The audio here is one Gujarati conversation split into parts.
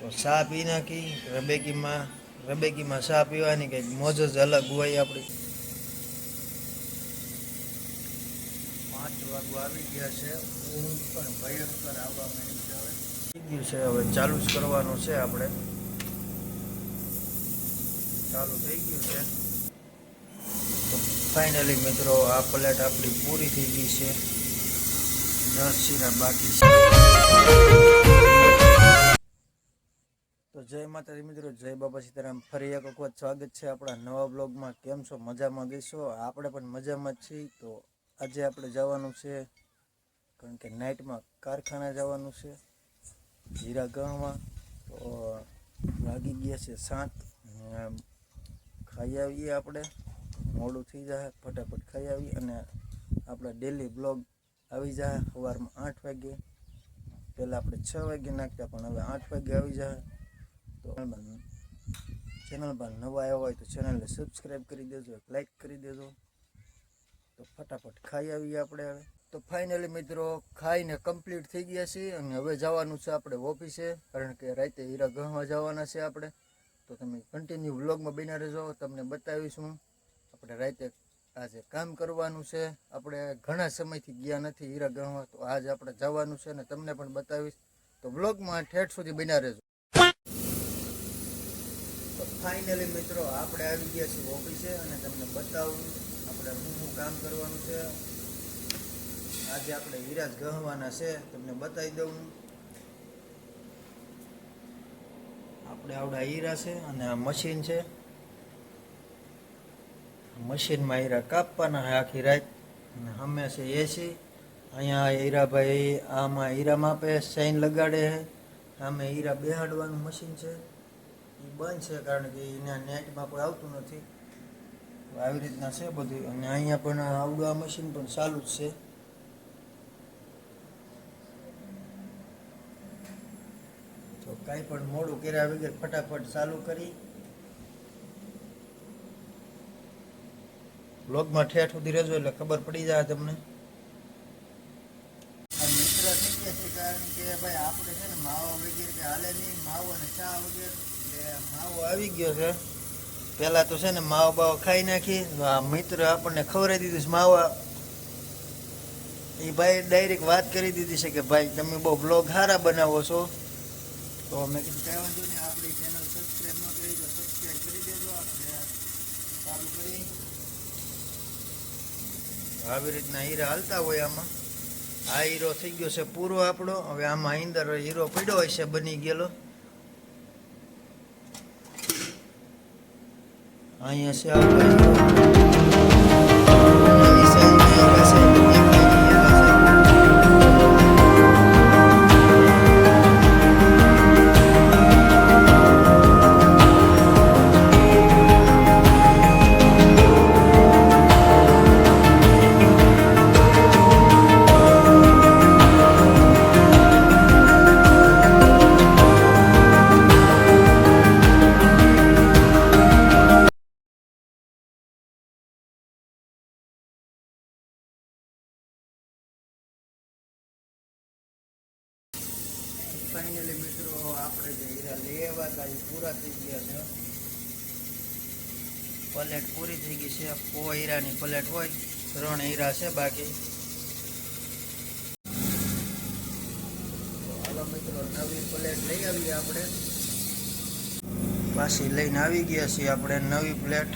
તો સા પી નાખી, રબેકીમાં રબેકીમાં સા પીવાની કંઈક મોજ જ અલગ હોય આપણી. પાંચ વાગવા આવી ગયા છે. ઊંઘ પણ ભયંકર આવવા માંડી ગયું છે, હવે ચાલુ જ કરવાનું છે આપણે. ચાલુ થઈ ગયું છે. તો ફાઇનલી મિત્રો, આ પ્લેટ આપણી પૂરી થઈ ગઈ છે. દસ શીરા બાકી છે. જય માતાજી મિત્રો, જય બાબા સીતારામ. ફરી એક વખત સ્વાગત છે આપણા નવા બ્લોગમાં કેમ છો? મજામાં ગઈશો? આપણે પણ મજામાં જ છીએ. તો આજે આપણે જવાનું છે, કારણ કે નાઇટમાં કારખાના જવાનું છે હીરા ગણવા. તો લાગી ગયા છે સાત. ખાઈ આવીએ આપણે. મોડું થઈ જાય, ફટાફટ ખાઈ આવીએ અને આપણા ડેલી બ્લોગ આવી જાય. સવારમાં આઠ વાગે પહેલાં આપણે છ વાગે નાખતા પણ હવે આઠ વાગે આવી જાય. તો ચેનલ પર નવા આવ્યા હોય તો ચેનલને સબસ્ક્રાઈબ કરી દેજો લાઈક કરી દેજો. તો ફટાફટ ખાઈ આવીએ આપણે હવે. તો ફાઇનલી મિત્રો, ખાઈને કમ્પ્લીટ થઈ ગયા છીએ અને હવે જવાનું છે આપણે ઓફિસે કારણ કે રાતે હીરા ગણવા જવાના છે આપણે. તો તમે કન્ટિન્યુ વ્લોગમાં બન્યા રહેજો, તમને બતાવીશું આપણે રાતે આજે કામ કરવાનું છે. આપણે ઘણા સમયથી ગયા નથી હીરા ગણવા તો આજે આપણે જવાનું છે અને તમને પણ બતાવીશ. તો વ્લોગમાં ઠેઠ સુધી બન્યા રહેજો. ફાઇનલી મિત્રો, આપણે આવી ગયા છીએ ઓફિસે અને તમને બતાવું, આપણે શું શું કામ કરવાનું છે. આજે આપણે હીરા ગહવાના છે, તમને બતાવી દઉં. આપણે આવડા હીરા છે અને આ મશીન છે. મશીનમાં હીરા કાપવાના હોય આખી રાત. અને અમે એસી અહીંયા હીરાભાઈ આમાં હીરા માપે સાઈન લગાડે છે. આમે હીરા બેહાડવાનું મશીન છે. એ બંધ છે કારણ કે એના નેટમાં કોઈ આવતું નથી. આવી રીતના છે બધું. અને અહીંયા પણ આવડું આ મશીન પણ ચાલુ જ છે. તો કાંઈ પણ મોડું કર્યા વગર ફટાફટ ચાલુ કરી. બ્લોગમાં ઠેઠ સુધી રહેજો એટલે ખબર પડી જાય તમને આ મિત્ર થઈ ગયા છે કારણ કે ભાઈ આપણે છે ને માવો વગેરે કે હાલે નહીં માવો અને ચા વગેરે એટલે માવો આવી ગયો છે. પહેલાં તો છે ને માવો બાવો ખાઈ નાખી આ મિત્ર આપણને ખવડાવી દીધું છે માવા. એ ભાઈ ડાયરેક્ટ વાત કરી દીધી છે કે ભાઈ તમે બહુ બ્લોગ સારા બનાવો છો. તો મેં કીધું, કઈ વાંધો નહીં, આપણી ચેનલ સબસ્ક્રાઈબ ન કરી દો સબસ્ક્રાઈબ કરી દેજો ચાલુ કરી. આવી રીતના હીરા હાલતા હોય આમાં. આ હીરો થઈ ગયો છે પૂરો આપણો. હવે આમાં અંદર હીરો પડ્યો હોય છે, બની ગયેલો. અહીંયા છે આપણો હીરો. નવી પ્લેટ પૂરી થઈ ગઈ છે. સો હીરાની પ્લેટ હોય, ત્રણ હીરા છે બાકી. હાલો મિત્રો, નવી પ્લેટ લઈ આવીએ આપણે. પાછી લઈને આવી ગયા છીએ આપણે નવી પ્લેટ.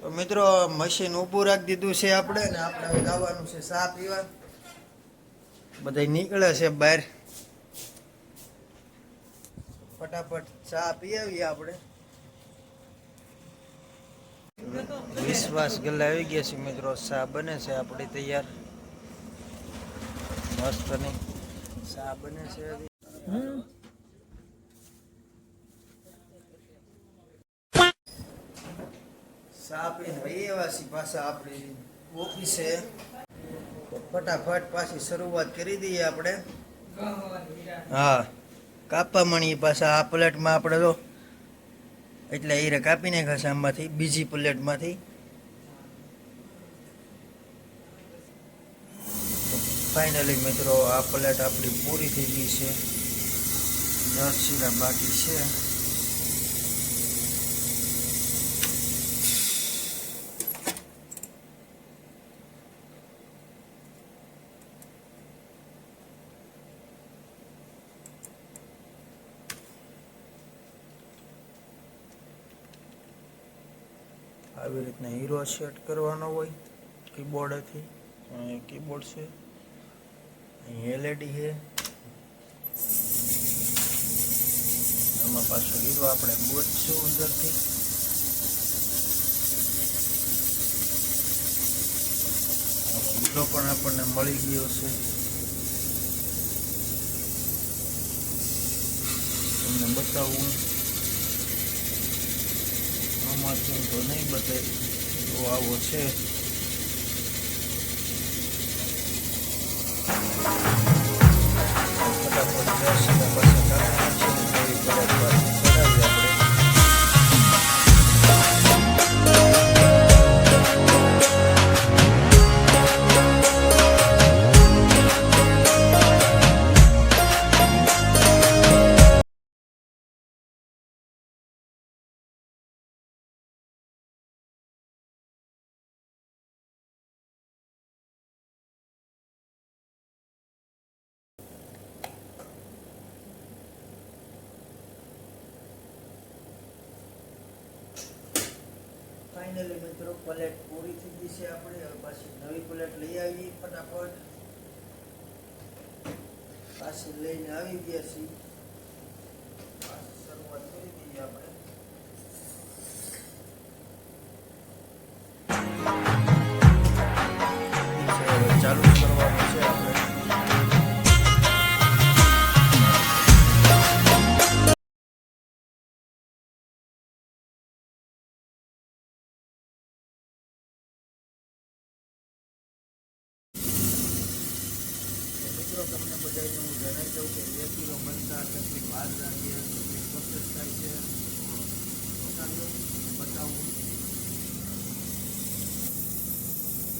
તો મિત્રો મશીન ઊભું રાખી દીધું છે આપણે ને આપણે જવાનું છે ચા પીવા. બધા નીકળે છે બહાર. ફટાફટ ચા પી આવીએ આપણે. વિશ્વાસ ગલ્લા આવી ગયા છે મિત્રો. ચા બને છે આપણી તૈયાર. મસ્તની ચા બને છે. ચા પીને વહી આવ્યા પાછા આપણી ઓફિસે. ફટાફટ પાછી શરૂઆત કરી દઈએ આપણે. હા. કાપવા મળી પાછા આ પ્લેટમાં આપણે તો એટલે હીરે કાપી નાખ્યા આમાંથી, બીજી પ્લેટમાંથી. ફાઇનલી મિત્રો, આ પ્લેટ આપણી પૂરી થઈ ગઈ છે. દસ શીરા બાકી છે. આવી રીતના હીરો સેટ કરવાનો હોય કીબોર્ડથી કીબોર્ડ છે. અહીં એલઈડી છે. આમાં પાછો હીરો આપણે ગોતશું અંદરથી હીરો પણ આપણને મળી ગયો છે. તમને બતાવું. આમાંથી તો નહીં બદલે તો આવો છે. ફટાફટ ફાઇનલી મિત્રો પ્લેટ પૂરી થઈ ગઈ છે આપણે. હવે પાછી નવી પ્લેટ લઈ આવી ફટાફટ. પાછી લઈને આવી ગયા છીએ. બતાવું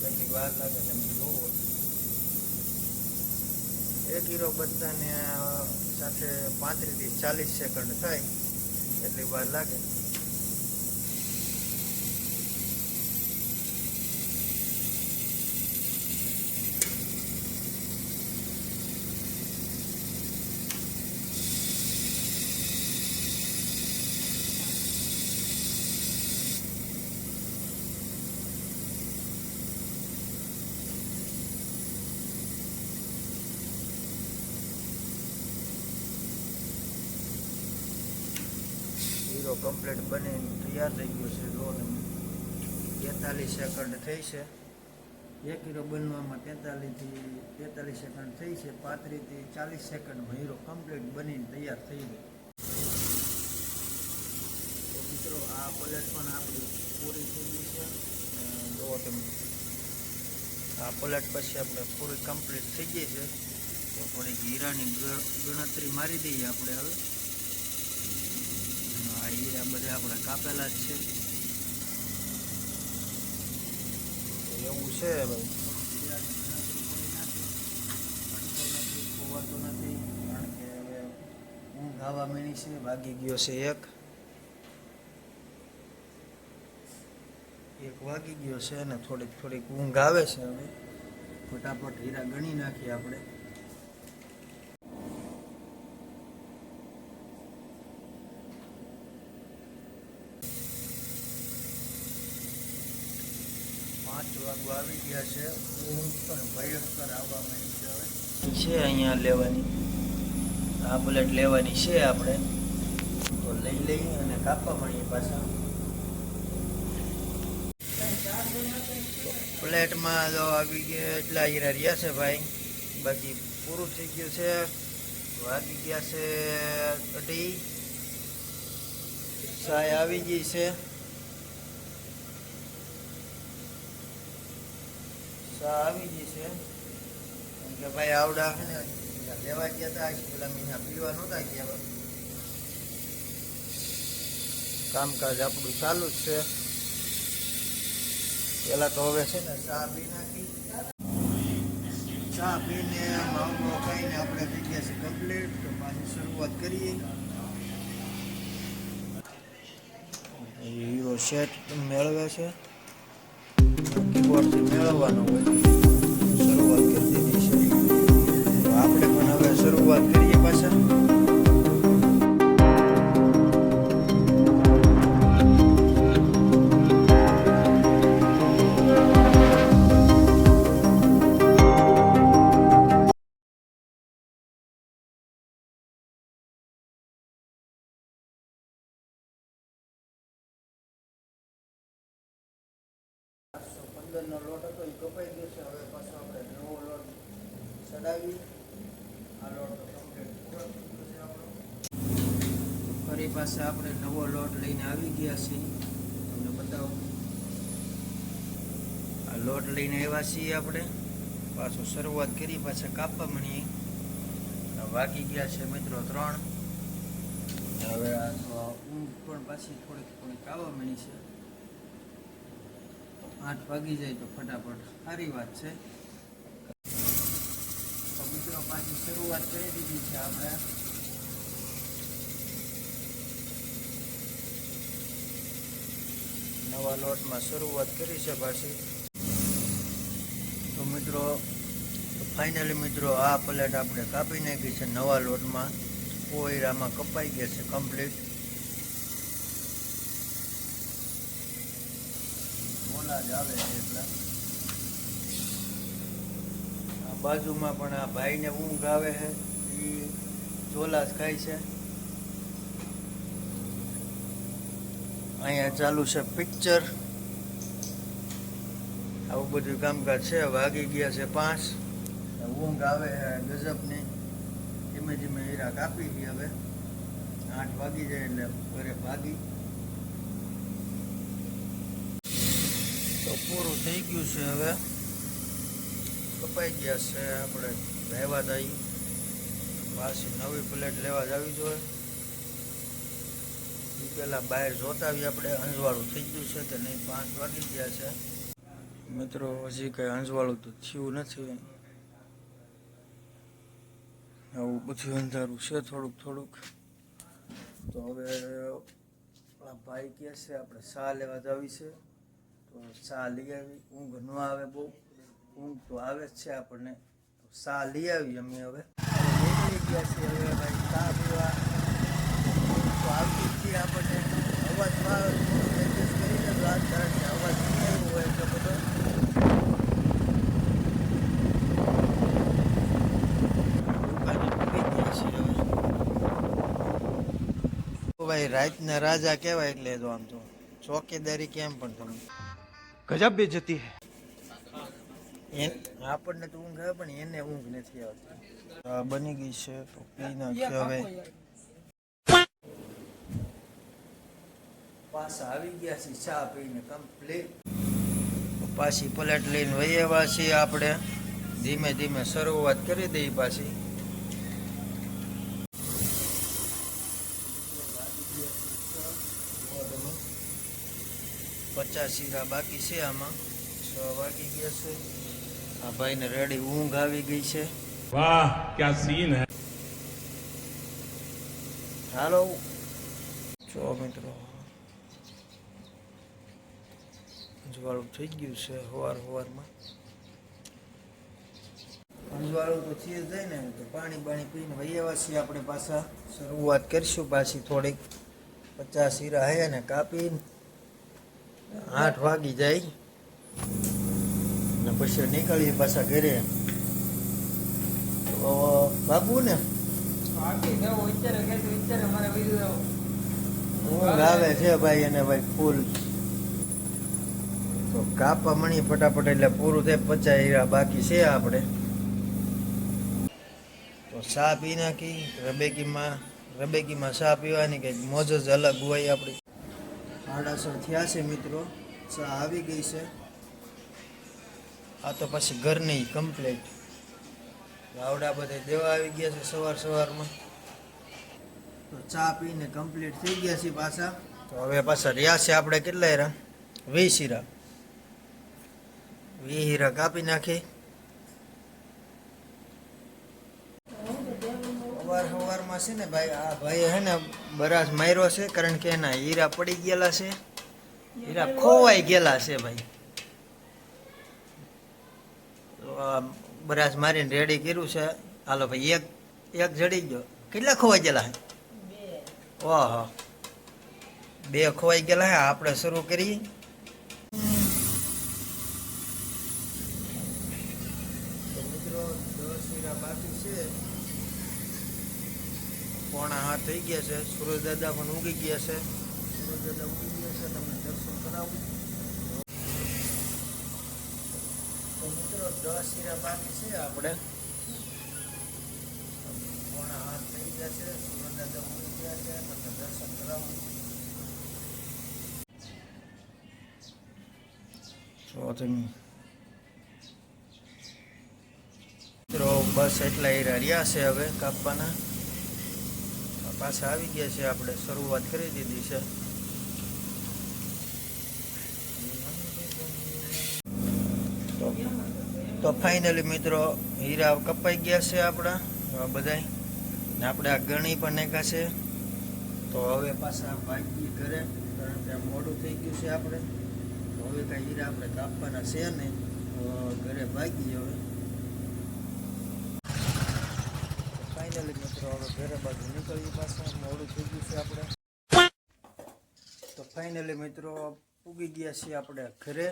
કેટલી વાર લાગે તમે જોવો એક કિલો બનતાને સાથે પાંત્રીસથી ચાલીસ સેકન્ડ થાય, એટલી વાર લાગે. હીરો કમ્પ્લીટ બની તૈયાર થઈ ગયો છે. તમે તેતાલીસ સેકન્ડ થઈ છે. એક હીરો બનવામાં તેતાલીસથી તેતાલીસ સેકન્ડ થઈ છે. પાંત્રીસથી ચાલીસ સેકન્ડમાં હીરો કમ્પ્લીટ બનીને તૈયાર થઈ ગયો. તો મિત્રો, આ પ્લેટ પણ આપણી પૂરી થઈ ગઈ છે. જુઓ તમે આ પ્લેટ પછી આપણે પૂરી કમ્પ્લીટ થઈ ગઈ છે, તો થોડીક હીરાની ગણતરી મારી દઈએ આપણે હવે. આ હીરા બધા આપણે કાપેલા જ છે. એવું છે ભાઈ. અટતો નથી, કારણ કે હવે ઊંઘ આવવા માંડી છે વાગી ગયો છે એક. એક વાગી ગયો છે અને થોડીક થોડીક ઊંઘ આવે છે હવે. ફટાફટ હીરા ગણી નાખીએ આપણે. પાંચ આવી ગયા છે પણ ભયંકર આવવા માંડી છે અહીંયા લેવાની. આ બુલેટ લેવાની છે આપણે. તો લઈ લઈ અને કાપવા મળીએ પાછા. પ્લેટમાં જો આવી ગયા એટલા હીરા રહ્યા છે ભાઈ. બાકી પૂરું થઈ ગયું છે. વાગી ગયા છે અઢી. સાય આવી ગઈ છે. સા આવી છે. કેમ કે ભાઈ આવડા છે ને લેવા ગયા હતા પેલા મહિના પીવા નહોતા ગયા. કામકાજ આપણું ચાલુ જ છે. પેલા તો હવે છે ને ચા પી નાખી. ચા પીને માવો ખાઈને આપણે થઈ ગયા છે કમ્પ્લીટ તો પાછી શરૂઆત કરીએ. હીરો સેટ મેળવે છે. કીબોર્ડથી મેળવવાનો શરૂઆત કરી દીધી છે આપણે પણ હવે શરૂઆત કરીએ પાછા. પાસે આપણે નવો લોટ લઈને આવી ગયા છીએ. તમને બતાવું. આ લોટ લઈને આવ્યા છીએ આપણે. પાછો શરૂઆત કરી, પાછા કાપવા મળીએ વાગી ગયા છે મિત્રો ત્રણ. હવે આ ઊંઘ પણ પાછી થોડીક થોડીક આવવા મળી છે. આઠ વાગી જાય તો ફટાફટ સારી વાત છે. મિત્રો પાછી શરૂઆત કરી દીધી છે આપણે. નવા લોટમાં શરૂઆત કરી છે પાછી. તો મિત્રો ફાઇનલી મિત્રો, આ પ્લેટ આપણે કાપી નાખી છે નવા લોટમાં. કોયરામાં કપાઈ ગયા છે કમ્પ્લીટ મોલા જ આવે છે એટલા. આ બાજુમાં પણ આ ભાઈને ઊંઘ આવે છે. એ ચોલા જ ખાય છે. અહીંયા ચાલુ છે પિક્ચર. આવું બધું કામકાજ છે વાગી ગયા છે પાંચ. ઊંઘ આવે ગજબની. ધીમે ધીમે હીરા કાપી ગઈ હવે. આઠ વાગી જાય એટલે ઘરે ભાગી. તો પૂરું થઈ ગયું છે હવે. કપાઈ ગયા છે આપણે રહેવા દઈ પાછી નવી પ્લેટ લેવા જ આવી જોઈએ પહેલાં બહાર જોતા આવી આપણે. અંજવાળું થઈ ગયું છે કે નહીં? પાંચ વાગી ગયા છે. મિત્રો, હજી કંઈ અંજવાળું તો થયું નથી. આવું બધું અંધારું છે થોડુંક થોડુંક. તો હવે આપણા ભાઈ કહે છે, આપણે ચા લેવા જવી છે. તો ચા લઈ આવી. ઊંઘ ન આવે બહુ. ઊંઘ તો આવે જ છે આપણને. ચા લઈ આવી અમે હવે. નીકળી ગયા છીએ હવે ભાઈ ચા પીવા. આપણને અવાજમાં એડજસ્ટ કરીને અવાજ કેવો હોય એટલો રાતના રાજા કેવાય એટલે તો આમ તો ચોકીદારી કેમ પણ તમે? ગજબ બેજતી હે. આપણને તો ઊંઘ આવે પણ એને ઊંઘ નથી આવતી. બની ગઈ છે તો પી હવે. પાછા આવી ગયા છે ચા પીને કમ્પ્લીટ પાછી પ્લેટ લઈને વહીએ પાછી આપણે. ધીમે ધીમે શરૂઆત કરી દઈ પાછી. પચાસ શીરા બાકી છે આમાં. છ વાગી ગયા છે. આ ભાઈને રેડી ઊંઘ આવી ગઈ છે. વાહ ક્યાં સીન હે? હાલો. છો મિત્રો અંજવાળું થઈ ગયું છે સવાર સવારમાં અંજવાળું તો થઈ જાય ને તો પાણી બાણી પીને વૈયા છીએ આપણે પાછા. શરૂઆત કરીશું પાછી થોડીક. પચાસ હીરા હે ને કાપીને આઠ વાગી જાય. ને પછી નીકળીએ પાછા ઘરે. તો ભાગવું ને? ઊંઘ આવે છે ભાઈ એને ભાઈ ફૂલ. તો કાપા મણી ફટાફટ એટલે પૂરું થાય, પચાસ હીરા બાકી છે આપણે. તો ચા પી નાખી, રબેકીમાં રબેકીમાં ચા પીવાની કંઈક મોજ જ અલગ હોય આપણી. આડાસર થયા છે મિત્રો, ચા આવી ગઈ છે. આ તો પછી ઘરની કમ્પ્લેટ આવડા બધા દેવા આવી ગયા છે સવાર સવારમાં. તો ચા પીને કમ્પ્લીટ થઈ ગયા છે પાછા. તો હવે પાછા રહ્યા છે આપણે કેટલા હીરા? વીસ હીરા. વી હીરા કાપી નાખી. સવાર સવારમાં છે ને ભાઈ આ ભાઈ હે ને બરાસ માર્યો છે કારણ કે એના હીરા પડી ગયેલા છે. હીરા ખોવાઈ ગયેલા છે ભાઈ. તો આ બરાસ મારીને રેડી કર્યું છે. હાલો ભાઈ એક એક જડી ગયો. કેટલા ખોવાઈ ગયેલા હે ઓહો. બે ખોવાઈ ગયેલા હે આપણે શરૂ કરી ગયા છે. સુરજ દાદા પણ ઉગી ગયા છે. સુરજ દાદા ઉગી ગયા છે તમને દર્શન કરાવું. તો મિત્રો દસ હીરા બાકી છે આપણે. પોણા હાથ થઈ ગયા છે. સુરજ ઉગી ગયા છે તમને દર્શન કરાવું. જો તમે મિત્રો બસ એટલા હીરા રહ્યા છે હવે કાપવાના. પાછા આવી ગયા છે. આપણે શરૂઆત કરી દીધી છે. તો ફાઇનલી મિત્રો, હીરા કપાઈ ગયા છે આપણા બધા ને આપણે આ ગણી પણ નાખ્યા છે. તો હવે પાછા ભાગી ઘરે, કારણ કે મોડું થઈ ગયું છે આપણે. હવે કાંઈ હીરા આપણે કાપવાના છે ને તો ઘરે ભાગી હવે. ફાઇનલી મિત્રો. હવે ઘરે બાજુ નીકળીએ પાછા. મોડું થઈ ગયું છે આપણે. તો ફાઇનલી મિત્રો, પૂગી ગયા છીએ આપણે ઘરે.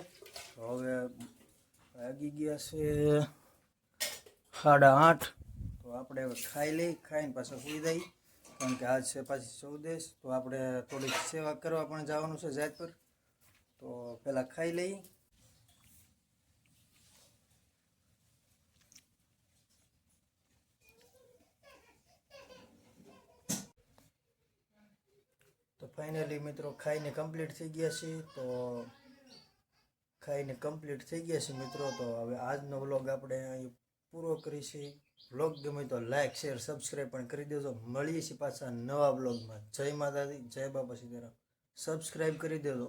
હવે વાગી ગયા છે સાડા આઠ. તો આપણે હવે ખાઈ લઈ, ખાઈને પાછા સુઈ જઈ કારણ કે આજ છે પાછી ચૌદેશ. તો આપણે થોડીક સેવા કરવા પણ જવાનું છે જાત પર તો પહેલાં ખાઈ લઈ તો ફાઇનલી મિત્રો ખાઈને કમ્પ્લીટ થઈ ગયા છે. તો ખાઈને કમ્પ્લીટ થઈ ગયા છે મિત્રો. તો હવે આજનો વ્લોગ આપણે અહીં પૂરો કરીશું. વ્લોગ ગમે તો લાઈક શેર સબસ્ક્રાઈબ પણ કરી દેજો. મળીએ છીએ પાછા નવા વ્લોગમાં જય માતાજી, જય બાપા સીતારામ. સબસ્ક્રાઈબ કરી દેજો.